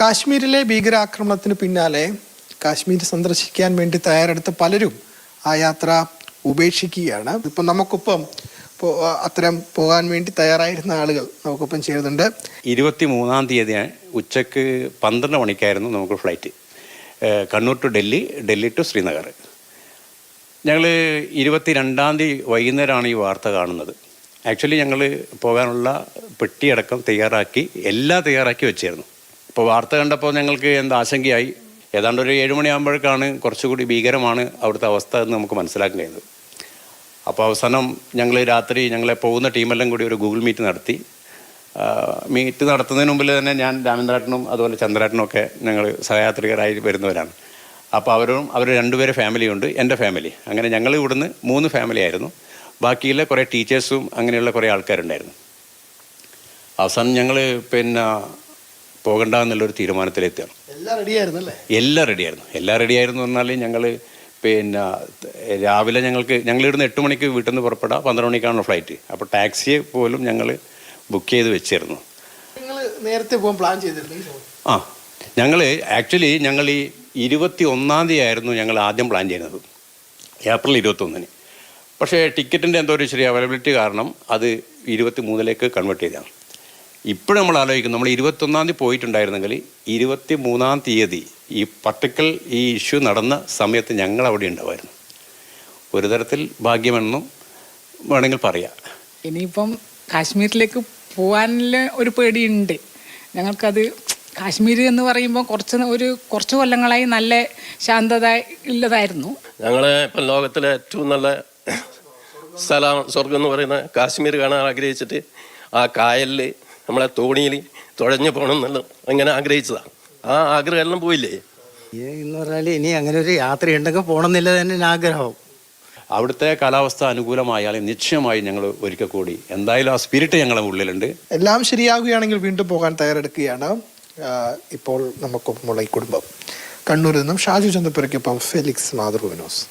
കാശ്മീരിലെ ഭീകരാക്രമണത്തിന് പിന്നാലെ കാശ്മീർ സന്ദർശിക്കാൻ വേണ്ടി തയ്യാറെടുത്ത പലരും ആ യാത്ര ഉപേക്ഷിക്കുകയാണ്. ഇപ്പം നമുക്കൊപ്പം അത്തരം പോകാൻ വേണ്ടി തയ്യാറായിരുന്ന ആളുകൾ നമുക്കൊപ്പം ചേരുന്നുണ്ട് ഇരുപത്തി മൂന്നാം തീയതി ഉച്ചയ്ക്ക് പന്ത്രണ്ട് മണിക്കായിരുന്നു നമുക്ക് flight. Kannur to Delhi Delhi to Srinagar. ഞങ്ങൾ ഇരുപത്തി രണ്ടാം തീയതി വൈകുന്നേരമാണ് ഈ വാർത്ത കാണുന്നത്. ആക്ച്വലി ഞങ്ങൾ പോകാനുള്ള പെട്ടിയടക്കം തയ്യാറാക്കി എല്ലാം തയ്യാറാക്കി വെച്ചായിരുന്നു അപ്പോൾ വാർത്ത കണ്ടപ്പോൾ ഞങ്ങൾക്ക് എന്താ ആശങ്കയായി? ഏതാണ്ട് ഒരു ഏഴുമണിയാകുമ്പോഴേക്കാണ് കുറച്ചുകൂടി ഭീകരമാണ് അവിടുത്തെ അവസ്ഥ എന്ന് നമുക്ക് മനസ്സിലാക്കാൻ കഴിഞ്ഞത് അപ്പോൾ അവസാനം ഞങ്ങൾ രാത്രി ഞങ്ങളെ പോകുന്ന ടീമെല്ലാം കൂടി ഒരു ഗൂഗിൾ മീറ്റ് നടത്തി. മീറ്റ് നടത്തുന്നതിന് മുമ്പിൽ തന്നെ ഞാൻ രാമേന്ദ്രാട്ടനും അതുപോലെ ചന്ദ്രാട്ടനും ഒക്കെ ഞങ്ങൾ സഹയാത്രികരായി വരുന്നവരാണ്. അപ്പോൾ അവരും അവർ രണ്ടുപേരെ ഫാമിലിയുണ്ട് എന്റെ ഫാമിലി. അങ്ങനെ ഞങ്ങൾ ഇവിടുന്ന് മൂന്ന് ഫാമിലി ആയിരുന്നു. ബാക്കിയുള്ള കുറേ ടീച്ചേഴ്സും അങ്ങനെയുള്ള കുറേ ആൾക്കാരുണ്ടായിരുന്നു. അവസാനം ഞങ്ങൾ പിന്നെ പോകണ്ട എന്നുള്ളൊരു തീരുമാനത്തിലെത്തിയാണ് എല്ലാം റെഡിയായിരുന്നു അല്ലേ എല്ലാം റെഡിയായിരുന്നു. എല്ലാം റെഡിയായിരുന്നു പറഞ്ഞാൽ ഞങ്ങൾ പിന്നെ രാവിലെ ഞങ്ങൾക്ക് ഞങ്ങൾ ഇവിടുന്ന് എട്ട് മണിക്ക് വീട്ടിൽ നിന്ന് പുറപ്പെടാം. പന്ത്രണ്ട് മണിക്കാണ് ഫ്ലൈറ്റ്. അപ്പോൾ ടാക്സിയെ പോലും ഞങ്ങൾ ബുക്ക് ചെയ്ത് വെച്ചിരുന്നു. നിങ്ങൾ നേരത്തെ പോകാൻ പ്ലാൻ ചെയ്തിരുന്നു ആ ഞങ്ങൾ ആക്ച്വലി ഞങ്ങൾ ഈ ഇരുപത്തി ഒന്നാം തീയതി ആയിരുന്നു ഞങ്ങൾ ആദ്യം പ്ലാൻ ചെയ്യുന്നത് ഏപ്രിൽ ഇരുപത്തൊന്നിന്. പക്ഷേ ടിക്കറ്റിന്റെ എന്തോ ഒരു ചെറിയ അവൈലബിലിറ്റി കാരണം അത് ഇരുപത്തി മൂന്നിലേക്ക് കൺവേർട്ട് ചെയ്തതാണ്. ഇപ്പോഴും നമ്മൾ ആലോചിക്കും നമ്മൾ ഇരുപത്തൊന്നാം തീയതി പോയിട്ടുണ്ടായിരുന്നെങ്കിൽ ഇരുപത്തി മൂന്നാം തീയതി ഈ പർട്ടിക്കൽ ഈ ഇഷ്യൂ നടന്ന സമയത്ത് ഞങ്ങൾ അവിടെ ഉണ്ടാവുമായിരുന്നു. ഒരു തരത്തിൽ ഭാഗ്യമെന്നും വേണമെങ്കിൽ പറയാം. ഇനിയിപ്പം കാശ്മീരിലേക്ക് പോകാനുള്ള ഒരു പേടിയുണ്ട്. ഞങ്ങൾക്കത് കാശ്മീർ എന്ന് പറയുമ്പോൾ കുറച്ച് ഒരു കുറച്ച് കൊല്ലങ്ങളായി നല്ല ശാന്തത ഉള്ളതായിരുന്നു ഞങ്ങൾ ഇപ്പം ലോകത്തിലെ ഏറ്റവും നല്ല സ്ഥലം സ്വർഗം എന്ന് പറയുന്ന കാശ്മീർ കാണാൻ ആഗ്രഹിച്ചിട്ട് ആ കായലിൽ നമ്മളെ തോണിയിൽ തുഴഞ്ഞു പോകണം എന്നുള്ളത് അങ്ങനെ ആഗ്രഹിച്ചതാണ് ആ ആഗ്രഹം എല്ലാം പോയില്ലേ? എന്ന് പറഞ്ഞാൽ ഇനി അങ്ങനെ ഒരു യാത്ര ഉണ്ടെങ്കിൽ പോകണമെന്നില്ല തന്നെ ആഗ്രഹം. അവിടുത്തെ കാലാവസ്ഥ അനുകൂലമായാൽ നിശ്ചയമായി ഞങ്ങൾ ഒരിക്കൽ കൂടി. എന്തായാലും ആ സ്പിരിറ്റ് ഞങ്ങളുടെ ഉള്ളിലുണ്ട്. എല്ലാം ശരിയാകുകയാണെങ്കിൽ വീണ്ടും പോകാൻ തയ്യാറെടുക്കുകയാണ്. ഇപ്പോൾ നമുക്കൊപ്പമുള്ള ഈ കുടുംബം. കണ്ണൂരിൽ നിന്നും ഷാജു ചന്ദപ്പുരയ്ക്കൊപ്പം ഫെലിക്സ് മാതൃഭുവിനോസ്